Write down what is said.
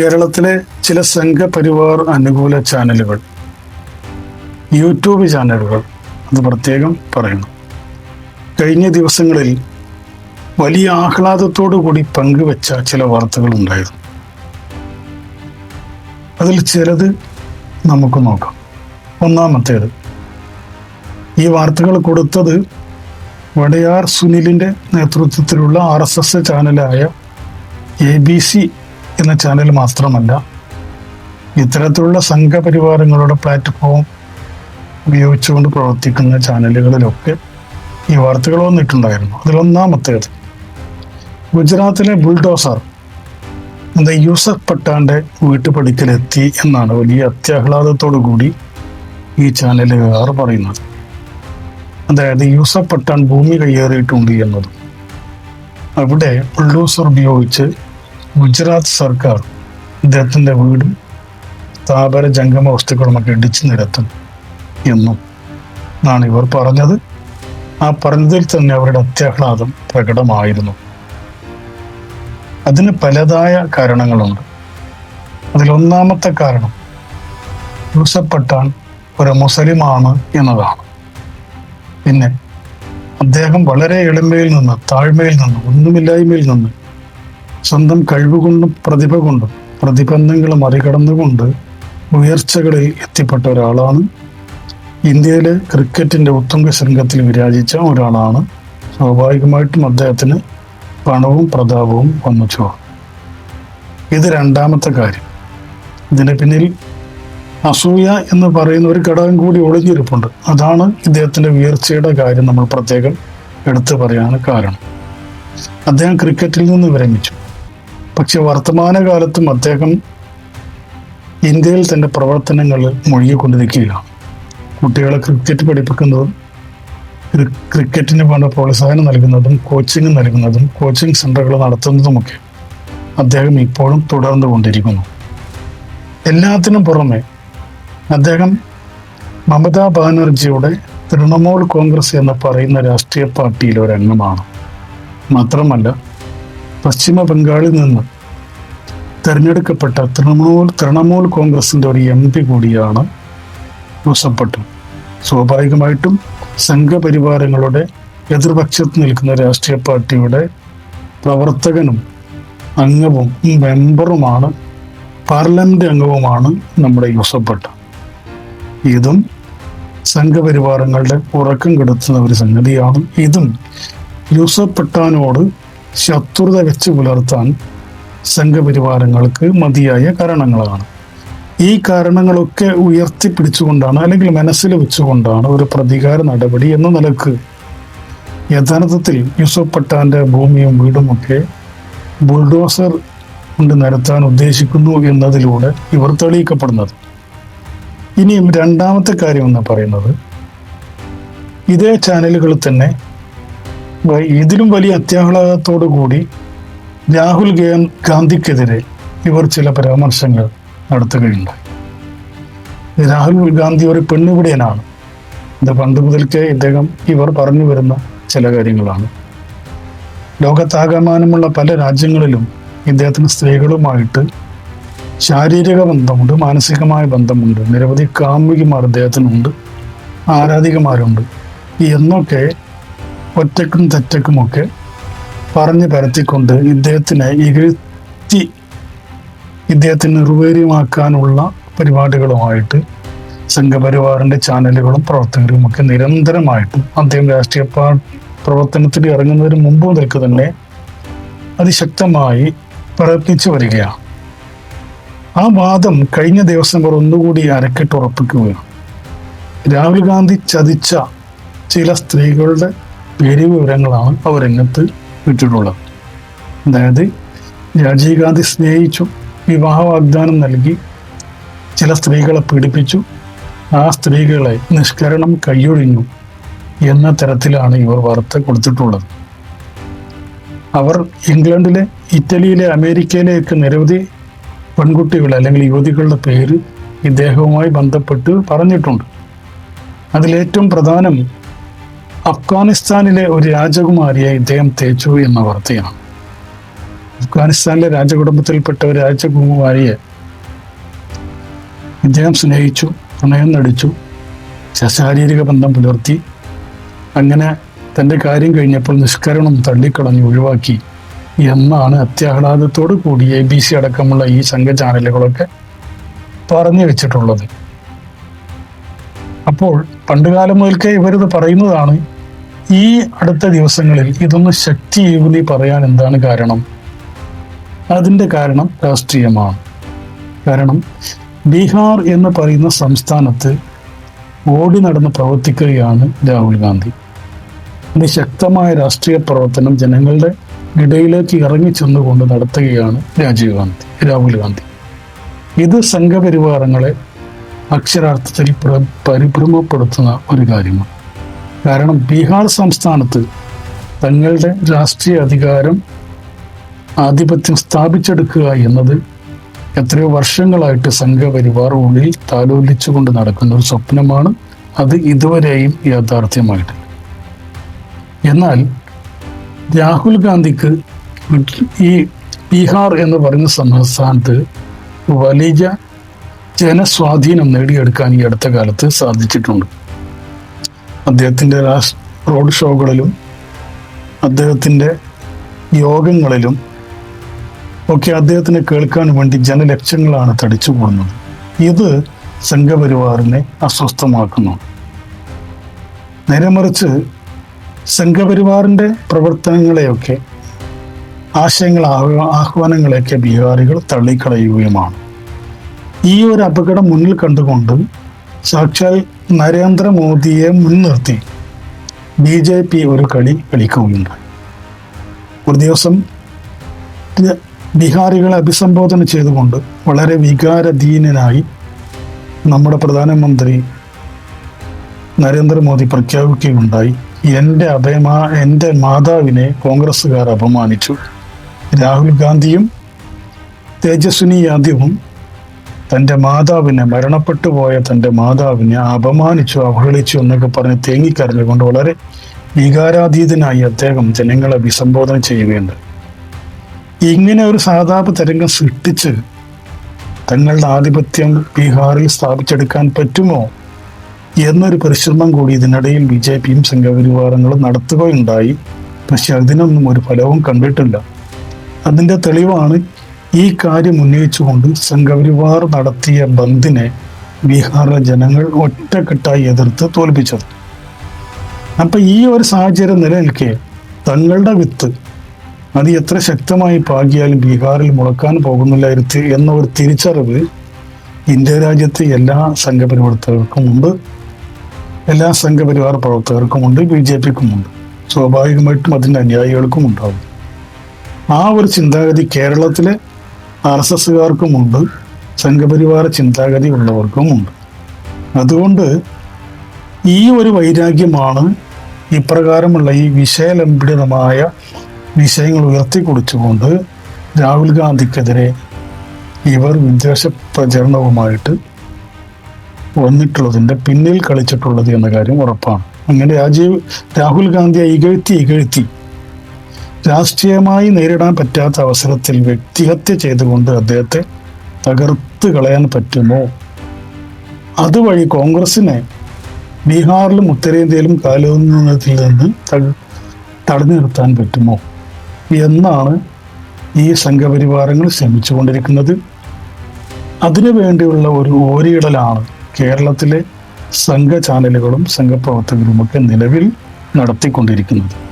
കേരളത്തിലെ ചില സംഘപരിവാർ അനുകൂല ചാനലുകൾ യൂട്യൂബ് ചാനലുകൾ അത് പ്രത്യേകം പറയണം കഴിഞ്ഞ ദിവസങ്ങളിൽ വലിയ ആഹ്ലാദത്തോടു കൂടി പങ്കുവെച്ച ചില വാർത്തകൾ ഉണ്ടായിരുന്നു. അതിൽ ചിലത് നമുക്ക് നോക്കാം. ഒന്നാമത്തേത് ഈ വാർത്തകൾ കൊടുത്തത് വടയാർ സുനിലിന്റെ നേതൃത്വത്തിലുള്ള ആർ എസ് എസ് ചാനലായ എ ബി സി എന്ന ചാനൽ മാത്രമല്ല ഇത്തരത്തിലുള്ള സംഘപരിവാരങ്ങളുടെ പ്ലാറ്റ്ഫോം ഉപയോഗിച്ചുകൊണ്ട് പ്രവർത്തിക്കുന്ന ചാനലുകളിലൊക്കെ ഈ വാർത്തകൾ വന്നിട്ടുണ്ടായിരുന്നു. അതിലൊന്നാമത്തേത് ഗുജറാത്തിലെ ബുൾഡോസർ എന്താ യൂസഫ് പട്ടാന്റെ വീട്ടുപടിക്കലെത്തി എന്നാണ് വലിയ അത്യാഹ്ലാദത്തോടു കൂടി ഈ ചാനലുകാർ പറയുന്നത്. അതായത് യൂസഫ് പട്ടാൻ ഭൂമി കയ്യേറിയിട്ടുണ്ട് എന്നതും. അവിടെ ബുൾഡോസർ ഉപയോഗിച്ച് ഗുജറാത്ത് സർക്കാർ ഇദ്ദേഹത്തിന്റെ വീടും സ്ഥാപന ജംഗമ വസ്തുക്കളുമൊക്കെ ഇടിച്ചു നിരത്തും എന്നും എന്നാണ് ഇവർ പറഞ്ഞത്. ആ പറഞ്ഞതിൽ തന്നെ അവരുടെ അത്യാഹ്ലാദം പ്രകടമായിരുന്നു. അതിന് പലതായ കാരണങ്ങളുണ്ട്. അതിലൊന്നാമത്തെ കാരണം യൂസഫ്പട്ടാൻ ഒരു മുസ്ലിമാണ് എന്നതാണ്. പിന്നെ അദ്ദേഹം വളരെ എളിമയിൽ നിന്ന് താഴ്മയിൽ നിന്ന് ഒന്നുമില്ലായ്മയിൽ നിന്ന് സ്വന്തം കഴിവുകൊണ്ടും പ്രതിഭ കൊണ്ടും പ്രതിബന്ധങ്ങൾ മറികടന്നുകൊണ്ട് ഉയർച്ചകളിൽ എത്തിപ്പെട്ട ഒരാളാണ്. ഇന്ത്യയിലെ ക്രിക്കറ്റിന്റെ ഉത്തുംഗ ശൃംഖത്തിൽ വിരാജിച്ച ഒരാളാണ്. സ്വാഭാവികമായിട്ടും അദ്ദേഹത്തിന് പണവും പ്രതാപവും വന്നു ചോർ ഇത് രണ്ടാമത്തെ കാര്യം. ഇതിന് പിന്നിൽ അസൂയ എന്ന് പറയുന്ന ഒരു ഘടകം കൂടി ഒളിഞ്ഞിരിപ്പുണ്ട്. അതാണ് ഇദ്ദേഹത്തിന്റെ ഉയർച്ചയുടെ കാര്യം നമ്മൾ പ്രത്യേകം എടുത്തു പറയാൻ കാരണം. അദ്ദേഹം ക്രിക്കറ്റിൽ നിന്ന് വിരമിച്ചു. പക്ഷെ വർത്തമാനകാലത്തും അദ്ദേഹം ഇന്ത്യയിൽ തന്റെ പ്രവർത്തനങ്ങളിൽ മുഴുകിക്കൊണ്ടിരിക്കുകയാണ് കുട്ടികളെ ക്രിക്കറ്റ് പഠിപ്പിക്കുന്നതും ക്രിക്കറ്റിന് വേണ്ട പ്രോത്സാഹനം നൽകുന്നതും കോച്ചിങ് നൽകുന്നതും കോച്ചിങ് സെന്ററുകൾ നടത്തുന്നതുമൊക്കെ അദ്ദേഹം ഇപ്പോഴും തുടർന്നു കൊണ്ടിരിക്കുന്നു എല്ലാത്തിനും പുറമെ അദ്ദേഹം മമതാ ബാനർജിയുടെ തൃണമൂൽ കോൺഗ്രസ് എന്ന് പറയുന്ന രാഷ്ട്രീയ പാർട്ടിയിലെ ഒരു അംഗമാണ് മാത്രമല്ല പശ്ചിമ ബംഗാളിൽ നിന്ന് തെരഞ്ഞെടുക്കപ്പെട്ട തൃണമൂൽ തൃണമൂൽ കോൺഗ്രസിന്റെ ഒരു എം പി കൂടിയാണ് യൂസഫ് സ്വാഭാവികമായിട്ടും സംഘപരിവാരങ്ങളുടെ എതിർപക്ഷത്ത് നിൽക്കുന്ന രാഷ്ട്രീയ പാർട്ടിയുടെ പ്രവർത്തകനും അംഗവും മെമ്പറുമാണ് പാർലമെന്റ് അംഗവുമാണ് നമ്മുടെ യൂസഫ് ഇതും സംഘപരിവാരങ്ങളുടെ ഉറക്കം കെടുത്തുന്ന ഒരു സംഗതിയാണ്. ഇതും യൂസഫ് പട്ടാനോട് ശത്രുത വെച്ച് പുലർത്താൻ സംഘപരിവാരങ്ങൾക്ക് മതിയായ കാരണങ്ങളാണ്. ഈ കാരണങ്ങളൊക്കെ ഉയർത്തിപ്പിടിച്ചുകൊണ്ടാണ് അല്ലെങ്കിൽ മനസ്സിൽ വെച്ചുകൊണ്ടാണ് ഒരു പ്രതികാര നടപടി എന്ന നിലയ്ക്ക് യഥാർത്ഥത്തിൽ യൂസഫ് പട്ടാന്റെ ഭൂമിയും വീടുമൊക്കെ ബുൾഡോസർ കൊണ്ട് നിരത്താൻ ഉദ്ദേശിക്കുന്നു എന്നതിലൂടെ ഇവർ തെളിയിക്കപ്പെടുന്നത്. ഇനിയും രണ്ടാമത്തെ കാര്യം എന്ന് പറയുന്നത് ഇതേ ചാനലുകൾ തന്നെ ഇതിലും വലിയ അത്യാഹ്ലാദത്തോടു കൂടി രാഹുൽ ഗാന്ധിക്കെതിരെ ഇവർ ചില പരാമർശങ്ങൾ നടത്തുകയുണ്ടായി. രാഹുൽ ഗാന്ധി ഒരു പെണ്ണുപിടിയനാണ്. ഇത് പണ്ട് മുതൽക്കേ ഇദ്ദേഹം ഇവർ പറഞ്ഞു വരുന്ന ചില കാര്യങ്ങളാണ്. ലോകത്താകമാനമുള്ള പല രാജ്യങ്ങളിലും ഇദ്ദേഹത്തിന് സ്ത്രീകളുമായിട്ട് ശാരീരിക ബന്ധമുണ്ട് മാനസികമായ ബന്ധമുണ്ട്. നിരവധി കാമുകിമാർ ഇദ്ദേഹത്തിനുണ്ട് ആരാധികമാരുണ്ട്. എന്നൊക്കെ ഒറ്റക്കും തെറ്റക്കുമൊക്കെ പറഞ്ഞു പരത്തിക്കൊണ്ട് ഇദ്ദേഹത്തിനെ ഇകഴ്ത്തി ഇദ്ദേഹത്തിന് നിർവീര്യമാക്കാനുള്ള പരിപാടികളുമായിട്ട് സംഘപരിവാറിന്റെ ചാനലുകളും പ്രവർത്തകരും ഒക്കെ നിരന്തരമായിട്ടും അദ്ദേഹം രാഷ്ട്രീയ പ്രവർത്തനത്തിൽ ഇറങ്ങുന്നതിന് മുമ്പ് മുതൽക്ക് തന്നെ അതിശക്തമായി പ്രയത്നിച്ചു വരികയാണ്. ആ വാദം കഴിഞ്ഞ ദിവസം അവർ ഒന്നുകൂടി അരക്കിട്ട് ഉറപ്പിക്കുകയാണ്. രാഹുൽ ഗാന്ധി ചതിച്ച ചില സ്ത്രീകളുടെ പേര് വിവരങ്ങളാണ് അവർ രംഗത്ത് വിട്ടിട്ടുള്ളത് അതായത് രാജീവ് ഗാന്ധി സ്നേഹിച്ചു വിവാഹ വാഗ്ദാനം നൽകി ചില സ്ത്രീകളെ പീഡിപ്പിച്ചു ആ സ്ത്രീകളെ നിഷ്കരണം കൈയൊഴിഞ്ഞു എന്ന തരത്തിലാണ് ഇവർ വാർത്ത കൊടുത്തിട്ടുള്ളത്. അവർ ഇംഗ്ലണ്ടിലെ ഇറ്റലിയിലെ അമേരിക്കയിലെയൊക്കെ നിരവധി പെൺകുട്ടികൾ അല്ലെങ്കിൽ യുവതികളുടെ പേര് ഇദ്ദേഹവുമായി ബന്ധപ്പെട്ട് പറഞ്ഞിട്ടുണ്ട്. അതിലേറ്റവും പ്രധാനം അഫ്ഗാനിസ്ഥാനിലെ ഒരു രാജകുമാരിയെ ഇദ്ദേഹം തേച്ചു എന്ന വാർത്തയാണ്. അഫ്ഗാനിസ്ഥാനിലെ രാജകുടുംബത്തിൽപ്പെട്ട ഒരു രാജകുമാരിയെ ഇദ്ദേഹം സ്നേഹിച്ചു പ്രണയം നടിച്ചു ശാരീരിക ബന്ധം പുലർത്തി അങ്ങനെ തന്റെ കാര്യം കഴിഞ്ഞപ്പോൾ നിഷ്കരണം തള്ളിക്കളഞ്ഞ് ഒഴിവാക്കി എന്നാണ് അത്യാഹ്ലാദത്തോടു കൂടി എ ബി സി അടക്കമുള്ള ഈ സംഘ ചാനലുകളൊക്കെ പറഞ്ഞു വെച്ചിട്ടുള്ളത്. അപ്പോൾ പണ്ടുകാലം മുതൽക്കേ ഇവരിത് പറയുന്നതാണ് ഈ അടുത്ത ദിവസങ്ങളിൽ ഇതൊന്ന് ശക്തിയൂന്നി പറയാൻ എന്താണ് കാരണം? അതിന്റെ കാരണം രാഷ്ട്രീയമാണ്. കാരണം ബീഹാർ എന്ന് പറയുന്ന സംസ്ഥാനത്ത് ഓടി നടന്ന് പ്രവർത്തിക്കുകയാണ് രാഹുൽ ഗാന്ധി. അതിശക്തമായ രാഷ്ട്രീയ പ്രവർത്തനം ജനങ്ങളുടെ ഇടയിലേക്ക് ഇറങ്ങി ചെന്നുകൊണ്ട് നടത്തുകയാണ് രാജീവ് ഗാന്ധി രാഹുൽ ഗാന്ധി. ഇത് സംഘപരിവാരങ്ങളെ അക്ഷരാർത്ഥത്തിൽ പരിഭ്രമപ്പെടുത്തുന്ന ഒരു കാര്യമാണ്. കാരണം ബീഹാർ സംസ്ഥാനത്ത് തങ്ങളുടെ രാഷ്ട്രീയ അധികാരം ആധിപത്യം സ്ഥാപിച്ചെടുക്കുക എന്നത് എത്രയോ വർഷങ്ങളായിട്ട് സംഘപരിവാർ ഉള്ളിൽ താലോലിച്ചുകൊണ്ട് നടക്കുന്ന ഒരു സ്വപ്നമാണ്. അത് ഇതുവരെയും യാഥാർത്ഥ്യമായിട്ട്. എന്നാൽ രാഹുൽ ഗാന്ധിക്ക് ഈ ബീഹാർ എന്ന് പറയുന്ന സംസ്ഥാനത്ത് വലിയ ജനസ്വാധീനം നേടിയെടുക്കാൻ ഈ അടുത്ത കാലത്ത് സാധിച്ചിട്ടുണ്ട്. അദ്ദേഹത്തിന്റെ റോഡ് ഷോകളിലും അദ്ദേഹത്തിന്റെ യോഗങ്ങളിലും ഒക്കെ അദ്ദേഹത്തിനെ കേൾക്കാൻ വേണ്ടി ജനലക്ഷങ്ങളാണ് തടിച്ചു കൂടുന്നത് ഇത് സംഘപരിവാറിനെ അസ്വസ്ഥമാക്കുന്നു. നേരെ മറിച്ച് സംഘപരിവാറിന്റെ പ്രവർത്തനങ്ങളെയൊക്കെ ആശയങ്ങൾ ആഹ്വാനങ്ങളെയൊക്കെ ബീഹാറികൾ തള്ളിക്കളയുകയുമാണ്. ഈ ഒരു അപകടം മുന്നിൽ കണ്ടുകൊണ്ട് സാക്ഷാൽ നരേന്ദ്രമോദിയെ മുൻനിർത്തി ബി ജെ പി ഒരു കളി കളിക്കുകയുണ്ട് ഒരു ദിവസം ബീഹാറികളെ അഭിസംബോധന ചെയ്തുകൊണ്ട് വളരെ വികാരധീനനായി നമ്മുടെ പ്രധാനമന്ത്രി നരേന്ദ്രമോദി പ്രഖ്യാപിക്കുകയുണ്ടായി. എന്റെ അഭയമാ എന്റെ മാതാവിനെ കോൺഗ്രസ്സുകാർ അപമാനിച്ചു. രാഹുൽ ഗാന്ധിയും തേജസ്വിനി യാദവും തന്റെ മാതാവിനെ മരണപ്പെട്ടു പോയ തന്റെ മാതാവിനെ അപമാനിച്ചു അവഹേളിച്ചു എന്നൊക്കെ പറഞ്ഞ് തേങ്ങിക്കരഞ്ഞുകൊണ്ട് വളരെ വികാരാതീതനായി അദ്ദേഹം ജനങ്ങളെ അഭിസംബോധന ചെയ്യുകയുണ്ട്. ഇങ്ങനെ ഒരു സാതാപ തരംഗം സൃഷ്ടിച്ച് തങ്ങളുടെ ആധിപത്യം ബീഹാറിൽ സ്ഥാപിച്ചെടുക്കാൻ പറ്റുമോ എന്നൊരു പരിശ്രമം കൂടി ഇതിനിടയിൽ ബി ജെ പിയും സംഘപരിവാരങ്ങളും നടത്തുകയുണ്ടായി. പക്ഷെ അതിനൊന്നും ഒരു ഫലവും കണ്ടിട്ടില്ല. അതിന്റെ തെളിവാണ് ഈ കാര്യം ഉന്നയിച്ചുകൊണ്ട് സംഘപരിവാർ നടത്തിയ ബന്ദിനെ ബീഹാറിലെ ജനങ്ങൾ ഒറ്റക്കെട്ടായി എതിർത്ത് തോൽപ്പിച്ചത്. അപ്പൊ ഈ ഒരു സാഹചര്യം നിലനിൽക്കെ തങ്ങളുടെ വിത്ത് അത് എത്ര ശക്തമായി പാകിയാലും ബീഹാറിൽ മുളക്കാൻ പോകുന്നില്ലായിരുന്നു എന്ന ഒരു തിരിച്ചറിവ് ഇന്ത്യ രാജ്യത്തെ എല്ലാ സംഘപരിവർത്തകർക്കും ഉണ്ട്. എല്ലാ സംഘപരിവാർ പ്രവർത്തകർക്കുമുണ്ട് ബി ജെ പിക്കുമുണ്ട് സ്വാഭാവികമായിട്ടും അതിന്റെ അനുയായികൾക്കും ഉണ്ടാകും ആ ഒരു ചിന്താഗതി കേരളത്തിലെ ആർ എസ് എസ്സുകാർക്കുമുണ്ട്. സംഘപരിവാര ചിന്താഗതി ഉള്ളവർക്കുമുണ്ട്. അതുകൊണ്ട് ഈ ഒരു വൈരാഗ്യമാണ് ഇപ്രകാരമുള്ള ഈ വിഷയലംബിതമായ വിഷയങ്ങൾ ഉയർത്തിക്കൊടിച്ചുകൊണ്ട് രാഹുൽ ഗാന്ധിക്കെതിരെ ഇവർ വിദ്വേഷ പ്രചരണവുമായിട്ട് വന്നിട്ടുള്ളതിന്റെ പിന്നിൽ കളിച്ചിട്ടുള്ളത് എന്ന കാര്യം ഉറപ്പാണ്. അങ്ങനെ രാജീവ് രാഹുൽ ഗാന്ധിയെ ഇകഴ്ത്തി ഇകഴ്ത്തി രാഷ്ട്രീയമായി നേരിടാൻ പറ്റാത്ത അവസരത്തിൽ വ്യക്തിഹത്യ ചെയ്തുകൊണ്ട് അദ്ദേഹത്തെ തകർത്ത് കളയാൻ പറ്റുമോ? അതുവഴി കോൺഗ്രസിനെ ബീഹാറിലും ഉത്തരേന്ത്യയിലും കാലൂന്നതിൽ നിന്ന് തടഞ്ഞു നിർത്താൻ പറ്റുമോ? എന്നാണ് ഈ സംഘപരിവാരങ്ങൾ ശ്രമിച്ചുകൊണ്ടിരിക്കുന്നത്. അതിനു വേണ്ടിയുള്ള ഒരു ഓരിയിടലാണ് കേരളത്തിലെ സംഘ ചാനലുകളും സംഘപ്രവർത്തകരുമൊക്കെ നിലവിൽ നടത്തിക്കൊണ്ടിരിക്കുന്നത്.